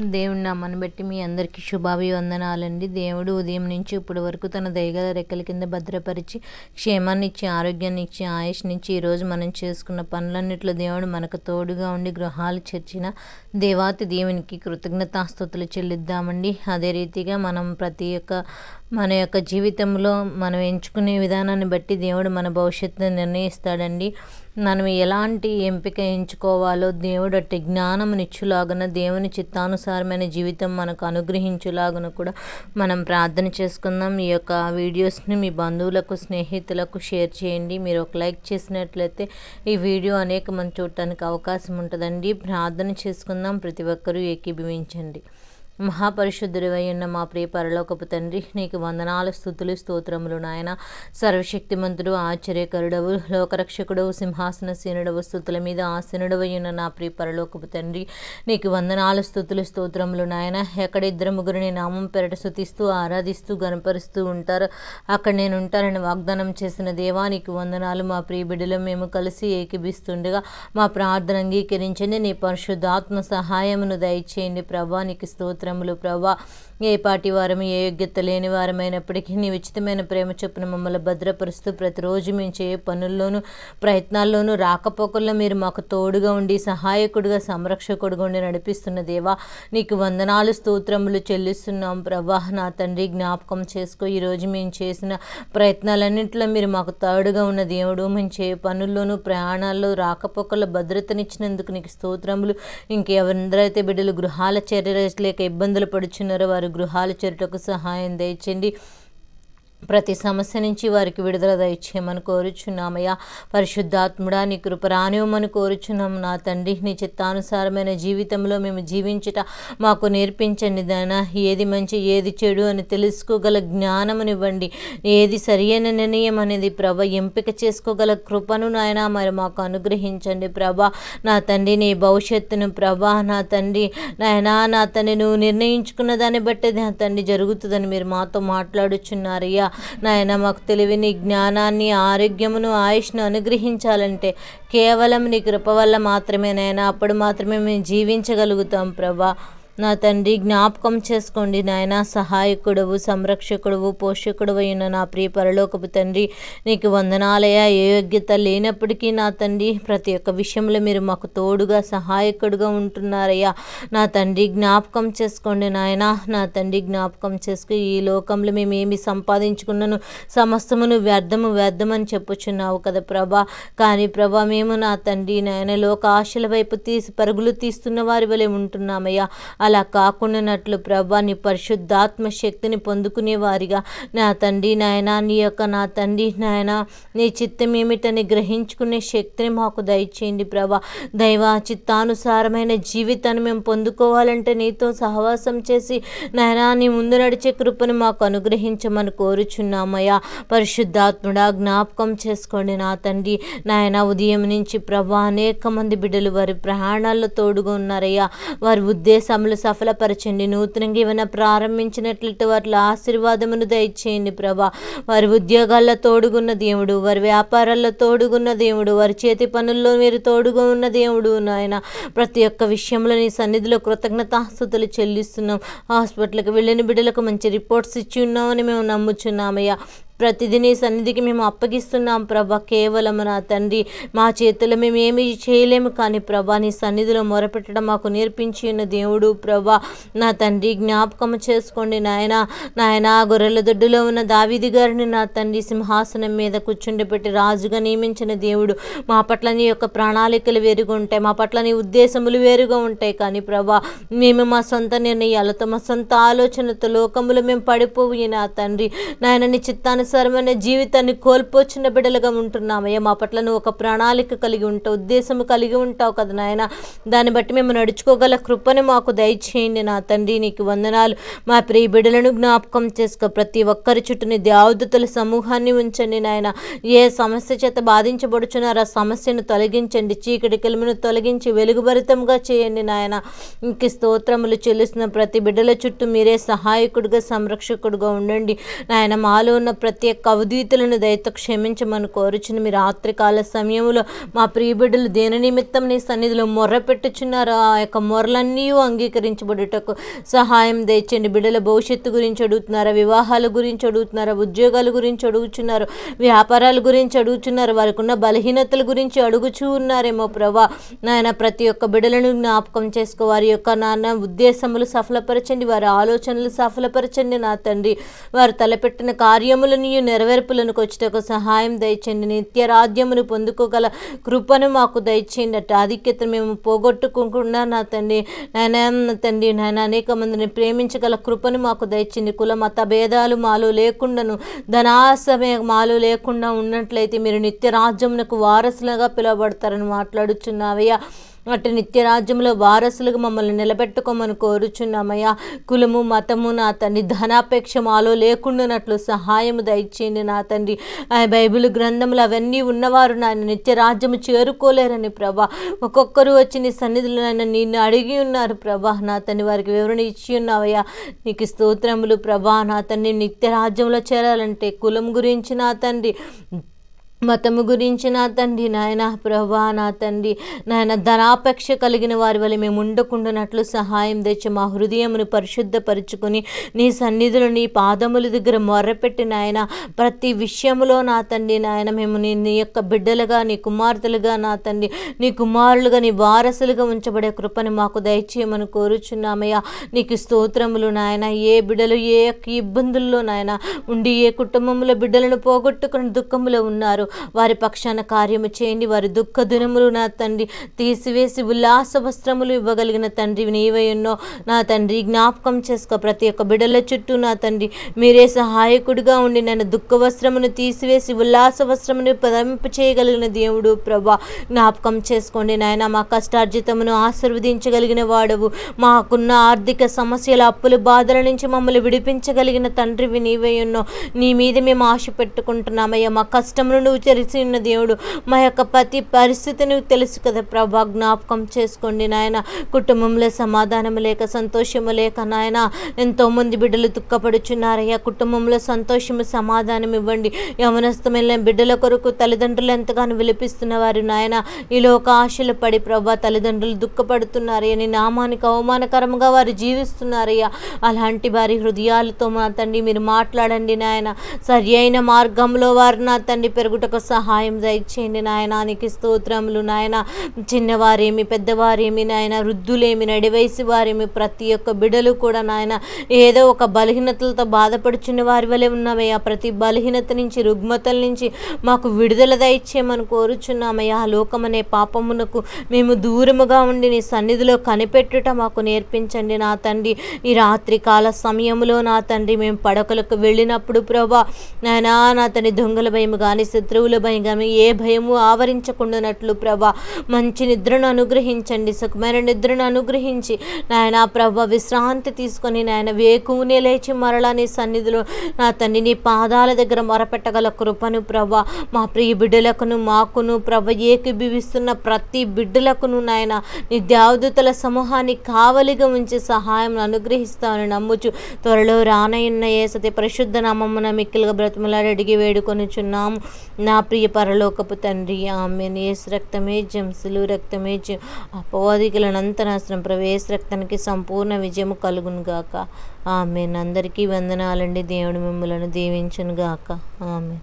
దేవుని నామాన్ని బట్టి మీ అందరికీ శుభాభివందనాలండి. దేవుడు ఉదయం నుంచి ఇప్పటి వరకు తన దయగల రెక్కల కింద భద్రపరిచి క్షేమాన్ని ఇచ్చి ఆరోగ్యాన్ని ఇచ్చి ఆయుష్నిచ్చి ఈరోజు మనం చేసుకున్న పనులన్నింటిలో దేవుడు మనకు తోడుగా ఉండి గృహాలు చేర్చిన దేవాతి దేవునికి కృతజ్ఞతాస్తుతులు చెల్లిద్దామండి. అదే రీతిగా మనం ప్రతి ఒక్క మన యొక్క జీవితంలో మనం ఎంచుకునే విధానాన్ని బట్టి దేవుడు మన భవిష్యత్తును నిర్ణయిస్తాడండి. మనం ఎలాంటి ఎంపిక ఎంచుకోవాలో దేవుడు అట్టి జ్ఞానమునిచ్చులాగున దేవుని చిత్తానుసారమైన జీవితం మనకు అనుగ్రహించులాగున కూడా మనం ప్రార్థన చేసుకుందాం. ఈ యొక్క వీడియోస్ని మీ బంధువులకు స్నేహితులకు షేర్ చేయండి. మీరు ఒక లైక్ చేసినట్లయితే ఈ వీడియో అనేక మంది చూడటానికి అవకాశం ఉంటుందండి. ప్రార్థన చేసుకుందాం. ప్రతి ఒక్కరూ ఏకీభవించండి. మహాపరిశుద్ధుడివై ఉన్న మా ప్రియ పరలోకపు తండ్రి నీకు వందనాలు స్థుతులు స్తోత్రములు నాయన. సర్వశక్తిమంతుడు ఆశ్చర్యకరుడవు లోకరక్షకుడవు సింహాసన సీనుడవు స్థుతుల మీద ఆసీనుడవై ఉన్న నా ప్రియ పరలోకపు తండ్రి నీకు వందనాలు స్థుతులు స్తోత్రములు నాయన. ఎక్కడ ఇద్దరు ముగ్గురిని నామం పెరట శుతిస్తూ ఆరాధిస్తూ గనపరుస్తూ ఉంటారు? అక్కడ నేను ఉంటానని వాగ్దానం చేసిన దేవా నీకు వందనాలు మా ప్రియ బిడ్డలు. మేము కలిసి ఏకిబిస్తుండగా మా ప్రార్థన అంగీకరించండి. నీ పరిశుద్ధాత్మ సహాయమును దయచేయండి. ప్రభా నీకు స్తోత్రం. స్తోత్రములు ప్రభా. ఏ పాటి వారము ఏ యోగ్యత లేని వారమైనప్పటికీ నీ ఉచితమైన ప్రేమ చొప్పున మమ్మల్ని భద్రపరుస్తూ ప్రతిరోజు మేము చేయ పనుల్లోనూ ప్రయత్నాల్లోనూ రాకపోకల్లో మీరు మాకు తోడుగా ఉండి సహాయకుడిగా సంరక్షకుడుగా ఉండి నడిపిస్తున్న దేవా నీకు వందనాలు స్తోత్రములు చెల్లిస్తున్నాం. ప్రభా నా తండ్రి జ్ఞాపకం చేసుకో. ఈరోజు మేము చేసిన ప్రయత్నాలన్నింటిలో మీరు మాకు తోడుగా ఉన్న దేవుడు. మేము చే పనుల్లోనూ ప్రయాణాల్లో రాకపోకల భద్రతనిచ్చినందుకు నీకు స్తోత్రములు. ఇంకెవరందరైతే బిడ్డలు గృహాల చర్య లేక ఇబ్బందులు పడుచున్నారో వారు గృహాలు చేరుటకు సహాయం దయచండి ప్రతి సమస్య నుంచి వారికి విడుదల దయచేయమని కోరుచున్నామయ్యా. పరిశుద్ధాత్ముడా నీ కృప రానివ్వమని కోరుచున్నాము నా తండ్రి. నీ చిత్తానుసారమైన జీవితంలో మేము జీవించుట మాకు నేర్పించండి దాన ఏది మంచి ఏది చెడు అని తెలుసుకోగల జ్ఞానమునివ్వండి. ఏది సరియైన నిర్ణయం అనేది ప్రభ ఎంపిక చేసుకోగల కృపను నాయన మరి మాకు అనుగ్రహించండి ప్రభ. నా తండ్రి నీ భవిష్యత్తును ప్రభా నా తండ్రి నాయనా నా తండ్రి నువ్వు నిర్ణయించుకున్న దాన్ని బట్టి నా తండ్రి జరుగుతుందని మీరు మాతో మాట్లాడుచున్నారయ్యా. నాయన మాకు తెలివిని జ్ఞానాన్ని ఆరోగ్యమును ఆయుష్ను అనుగ్రహించాలంటే కేవలం నీ కృప వల్ల మాత్రమే నాయన అప్పుడు మాత్రమే మేము జీవించగలుగుతాం ప్రభా. నా తండ్రి జ్ఞాపకం చేసుకోండి నాయన. సహాయకుడవు సంరక్షకుడవు పోషకుడు అయిన నా ప్రియ పరలోకపు తండ్రి నీకు వందనాలయ ఏ యోగ్యత లేనప్పటికీ నా తండ్రి ప్రతి ఒక్క విషయంలో మీరు మాకు తోడుగా సహాయకుడుగా ఉంటున్నారయ్యా. నా తండ్రి జ్ఞాపకం చేసుకోండి నాయన. నా తండ్రి జ్ఞాపకం చేసుకు ఈ లోకంలో మేము ఏమి సంపాదించుకున్నాను సమస్తమును వ్యర్థము వ్యర్థమని చెప్పుచున్నావు కదా ప్రభా. కానీ ప్రభా మేము నా తండ్రి నాయన లోక ఆశల వైపు తీసి పరుగులు తీస్తున్న వారి వలె ఉంటున్నామయ్యా. అలా కాకుండానట్లు ప్రభా నీ పరిశుద్ధాత్మ శక్తిని పొందుకునే వారిగా నా తండ్రి నాయన నీ యొక్క నా తండ్రి నాయన నీ చిత్తం ఏమిటని గ్రహించుకునే శక్తిని మాకు దయచేయండి ప్రభా. దైవ చిత్తానుసారమైన జీవితాన్ని మేము పొందుకోవాలంటే నీతో సహవాసం చేసి నాయన నీ ముందు నడిచే కృపను మాకు అనుగ్రహించమని కోరుచున్నామయ్యా. పరిశుద్ధాత్ముడా జ్ఞాపకం చేసుకోండి నా తండ్రి నాయన ఉదయం నుంచి ప్రభా అనేక మంది బిడ్డలు వారి ప్రయాణాల్లో తోడుగా ఉన్నారయ్యా. వారి ఉద్దేశములు సఫలపరచండి. నూతనంగా ఏమైనా ప్రారంభించినట్లయితే వారి ఆశీర్వాదమును దయచేయండి ప్రభా. వారి ఉద్యోగాల్లో తోడుగున్న దేవుడు వారి వ్యాపారాల్లో తోడుగున్న దేవుడు వారి చేతి పనుల్లో మీరు తోడుగా ఉన్న దేవుడు నాయన. ప్రతి ఒక్క విషయంలో నీ సన్నిధిలో కృతజ్ఞతాస్తుతులు చెల్లిస్తున్నాం. హాస్పిటల్కి వెళ్ళిన బిడ్డలకు మంచి రిపోర్ట్స్ ఇచ్చి ఉన్నామని మేము నమ్ముచున్నామయ్యా. ప్రతిదీ సన్నిధికి మేము అప్పగిస్తున్నాం ప్రభా. కేవలం నా తండ్రి మా చేతులు మేము ఏమి చేయలేము కానీ ప్రభా నీ సన్నిధిలో మొరపెట్టడం మాకు నేర్పించిన దేవుడు ప్రభా. నా తండ్రి జ్ఞాపకం చేసుకోండి నాయన. నాయన గొర్రెల దొడ్డులో ఉన్న దావిది గారిని నా తండ్రి సింహాసనం మీద కూర్చుండబెట్టి రాజుగా నియమించిన దేవుడు. మా పట్ల నీ యొక్క ప్రణాళికలు వేరుగా ఉంటాయి. మా పట్ల నీ ఉద్దేశములు వేరుగా ఉంటాయి కానీ ప్రభా మేము మా సొంత నిర్ణయాలతో మా సొంత ఆలోచనతో లోకములు మేము పడిపోయి నా తండ్రి. నాయన నీ చిత్తాన్ని అనుసరమైన జీవితాన్ని కోల్పోచిన బిడ్డలుగా ఉంటున్నామయ్యా. మా పట్ల నువ్వు ఒక ప్రణాళిక కలిగి ఉంటావు ఉద్దేశం కలిగి ఉంటావు కదా నాయన. దాన్ని బట్టి మేము నడుచుకోగల కృపని మాకు దయచేయండి నా తండ్రి నీకు వందనాలు. మా ప్రియ బిడ్డలను జ్ఞాపకం చేసుకో ప్రతి ఒక్కరి చుట్టూని దేవదతుల సమూహాన్ని ఉంచండి నాయన. ఏ సమస్య చేత బాధించబడుచున్నారో ఆ సమస్యను తొలగించండి చీకటి కిలుమును తొలగించి వెలుగుభరితంగా చేయండి నాయన. ఇంక స్తోత్రములు చెల్లిస్తున్న ప్రతి బిడ్డల చుట్టూ మీరే సహాయకుడిగా సంరక్షకుడుగా ఉండండి. నాయన మాలో ఉన్న ప్రతి ప్రతి ఒక్క అవధీతులను దయతో క్షమించమని కోరుచుని మీరు రాత్రికాల సమయంలో మా ప్రియబిడ్డలు దేని నిమిత్తం నీ సన్నిధిలో మొర్ర పెట్టుచున్నారు ఆ యొక్క మొర్రలన్నీ అంగీకరించబడుటకు సహాయం దయచండి బిడ్డల భవిష్యత్తు గురించి అడుగుతున్నారా వివాహాల గురించి అడుగుతున్నారా ఉద్యోగాల గురించి అడుగుచున్నారు వ్యాపారాల గురించి అడుగుచున్నారు వారికి ఉన్న బలహీనతల గురించి అడుగుచూ ఉన్నారేమో ప్రభా. నాయన ప్రతి ఒక్క బిడ్డలను జ్ఞాపకం చేసుకో వారి యొక్క నాన్న ఉద్దేశములు సఫలపరచండి వారి ఆలోచనలు సఫలపరచండి నా తండ్రి. వారు తలపెట్టిన కార్యములను నెరవేర్పులను వచ్చేటకు సహాయం దయచండి నిత్య రాజ్యమును పొందుకోగల కృపను మాకు దయచేయండి. అట్ట ఆధిక్యత మేము పోగొట్టుకోకుండా నా తండ్రి నాయన తండ్రి నాయన అనేక మందిని ప్రేమించగల కృపను మాకు దయచింది కుల మత భేదాలు మాలో లేకుండాను ధనాసమే మాలో లేకుండా ఉన్నట్లయితే మీరు నిత్య రాజ్యమునకు వారసులుగా పిలువబడతారని మాట్లాడుచున్నావయ్యా. అటు నిత్యరాజ్యంలో వారసులుగా మమ్మల్ని నిలబెట్టుకోమని కోరుచున్నామయ్యా. కులము మతము నా తండ్రి ధనాపేక్ష మాలో లేకుండానట్లు సహాయము దయచేయండి నా తండ్రి. ఆ బైబిల్ గ్రంథములు అవన్నీ ఉన్నవారు నాయన నిత్యరాజ్యము చేరుకోలేరని ప్రభా. ఒక్కొక్కరు వచ్చి నీ సన్నిధిలో నాయన నిన్ను అడిగి ఉన్నారు ప్రభా. నా తండ్రి వారికి వివరణ ఇచ్చి ఉన్నావయ్యా. నీకు స్తోత్రములు ప్రభా. నా తండ్రి నిత్యరాజ్యంలో చేరాలంటే కులం గురించి నా తండ్రి మతము గురించి నా తండ్రి నాయన ప్రభా నా తండ్రి నాయన ధనాపేక్ష కలిగిన వారి వల్ల మేము ఉండకుండానట్లు సహాయం తెచ్చి మా హృదయమును పరిశుద్ధపరుచుకొని నీ సన్నిధులు నీ పాదముల దగ్గర మొర్రపెట్టి నాయన ప్రతి విషయంలో నా తండ్రి నాయన మేము నీ నీ యొక్క బిడ్డలుగా నీ కుమార్తెలుగా నా తండ్రి నీ కుమారులుగా నీ వారసులుగా ఉంచబడే కృపని మాకు దయచేయమని కోరుచున్నామయ్యా. నీకు స్తోత్రములు నాయన ఏ బిడ్డలు ఏ యొక్క ఇబ్బందుల్లో నాయన ఉండి ఏ కుటుంబంలో బిడ్డలను పోగొట్టుకుని దుఃఖంలో ఉన్నారు. వారి పక్షాన కార్యము చేయండి. వారి దుఃఖ దినములు నా తండ్రి తీసివేసి ఉల్లాస వస్త్రములు ఇవ్వగలిగిన తండ్రి నీవై నా తండ్రి జ్ఞాపకం చేసుకో. ప్రతి ఒక్క బిడల చుట్టూ నా తండ్రి మీరే సహాయకుడిగా ఉండి నన్ను దుఃఖ వస్త్రమును తీసివేసి ఉల్లాస వస్త్రమును ప్రదంపు చేయగలిగిన దేవుడు ప్రభా. జ్ఞాపకం చేసుకోండి. నాయన మా కష్టార్జితమును ఆశీర్వదించగలిగిన వాడవు. మాకున్న ఆర్థిక సమస్యల అప్పుల బాధల నుంచి మమ్మల్ని విడిపించగలిగిన తండ్రివి నీవై ఉన్నో నీ మీద మేము ఆశ పెట్టుకుంటున్నామయ్యా. మా కష్టమును నువ్వు తెలిసి దేవుడు మా యొక్క ప్రతి పరిస్థితిని తెలుసు కదా ప్రభా. జ్ఞాపకం చేసుకోండి నాయన. కుటుంబంలో సమాధానం లేక సంతోషము లేక నాయన ఎంతోమంది బిడ్డలు దుఃఖపడుచున్నారయ్యా కుటుంబంలో సంతోషము సమాధానం ఇవ్వండి. యవనస్తమైన బిడ్డల కొరకు తల్లిదండ్రులు ఎంతగానో విలపిస్తున్న వారు నాయన. ఈలో ఒక ఆశలు పడి ప్రభా తల్లిదండ్రులు దుఃఖపడుతున్నారయ్యా నీ నామానికి అవమానకరంగా వారు జీవిస్తున్నారయ్యా అలాంటి వారి హృదయాలతో మా తండ్రి మీరు మాట్లాడండి నాయన. సరి అయిన మార్గంలో వారు నా తండ్రి పెరుగుటకు సహాయం దయచేయండి నాయనానికి స్తోత్రములు నాయన. చిన్నవారేమి పెద్దవారేమి నాయన. వృద్ధులేమి నడివయసి వారేమి ప్రతి ఒక్క బిడలు కూడా నాయన ఏదో ఒక బలహీనతలతో బాధపడుచున్న వారి వలె ఉన్నామయ్యా. ప్రతి బలహీనత నుంచి రుగ్మతల నుంచి మాకు విడుదల దయచేయమని కోరుచున్నామయ్యా. ఆ అనే పాపమునకు మేము దూరముగా ఉండి నీ సన్నిధిలో కనిపెట్టుట మాకు నేర్పించండి నా తండ్రి. ఈ రాత్రి కాల సమయంలో నా తండ్రి మేము పడకలకు వెళ్ళినప్పుడు ప్రభా నాయనా నా తండ్రి దొంగల భయం కానీ శత్రువుల భయం కానీ ఏ భయము ఆవరించకుండానట్లు ప్రభా మంచి నిద్రను అనుగ్రహించండి సుఖమైన నిద్రను అనుగ్రహించి. నాయన ప్రభ విశ్రాంతి తీసుకొని నాయన వేకునే లేచి మరలా నీ సన్నిధిలో నా తండ్రి నీ పాదాల దగ్గర మొరపెట్టగల కృపను ప్రభ మా ప్రియ బిడ్డలకును మాకును ప్రభ ఏకీభవిస్తున్న ప్రతి బిడ్డలకును నాయన నీ దేవదూతల సమూహాన్ని కావలిగా ఉంచి సహాయం అనుగ్రహిస్తామని నమ్ముచు త్వరలో రానయ్యున్న సతి పరిశుద్ధ నామమున మిక్కిలుగా బ్రతిమలాడి అడిగి వేడుకొనుచున్నాము. నా ప్రియ పరలోకపు తండ్రి ఆమె ఏసు రక్తమే జంసులు రక్తమే జ అపవాదికులనంత నాశనం ప్రవేశ రక్తానికి సంపూర్ణ విజయము కలుగును గాక. ఆమె అందరికీ వందనాలండి. దేవుడు మిమ్మలను దీవించును గాక. ఆమె